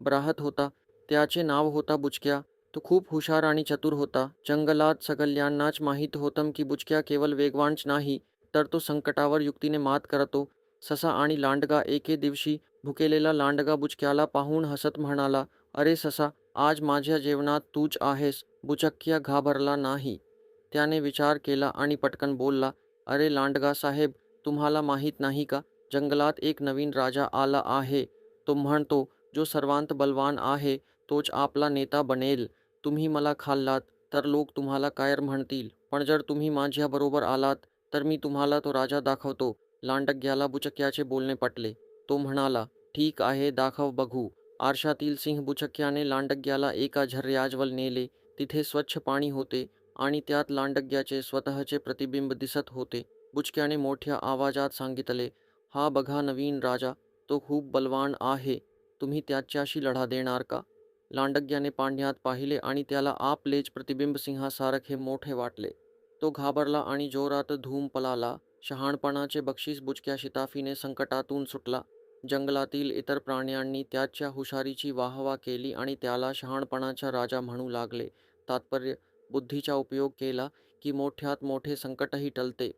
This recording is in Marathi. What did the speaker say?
राहत होता त्याचे नाव होता बुचक्या तो खूप हुशार आणि चतुर होता. जंगलात सगळ्यांनाच माहीत होतं की बुचक्या केवळ वेगवानच नाही तर तो संकटावर युक्तीने मात करतो. ससा आणि लांडगा एके दिवशी भुकेलेला लांडगा बुचक्याला पाहून हसत म्हणाला अरे ससा आज माझ्या जेवणात तूच आहेस बुचक्या घाबरला नाही. त्याने विचार केला आणि पटकन बोलला अरे लांडगा साहेब तुम्हाला माहीत नाही का जंगलात एक नवीन राजा आला आहे. तो म्हणतो जो सर्वांत बलवान आहे तोच आपला नेता बनेल. तुम्ही मला खाल्लात तर लोक तुम्हाला कायर म्हणतील. पण जर तुम्ही माझ्याबरोबर आलात तर मी तुम्हाला तो राजा दाखवतो. लांडग्याला बुचक्याचे बोलणे पटले. तो म्हणाला ठीक आहे दाखव बघू. आरशातील सिंह बुचक्याने लांडग्याला एका झर्याजवल नेले. तिथे स्वच्छ पाणी होते आणि त्यात लांडग्याचे स्वतःचे प्रतिबिंब दिसत होते. बुचक्याने मोठ्या आवाजात सांगितले हा बघा नवीन राजा तो खूप बलवान आहे. तुम्ही त्याच्याशी लढा देणार का? लांडग्याने पांढ्यात पाहिले आणि त्याला आपलेच प्रतिबिंब सिंहासारखे मोठे वाटले. तो घाबरला आणि जोरात धूम पलाला. शहाणपणाचे बक्षीस बुचक्या शिताफीने संकटातून सुटला. जंगलातील इतर प्राण्यांनी त्याच्या हुशारीची वाहवा केली आणि त्याला शहाणपणाचा राजा म्हणू लागले. तात्पर्य बुद्धीचा उपयोग केला की मोठ्यात मोठे संकटही टलते.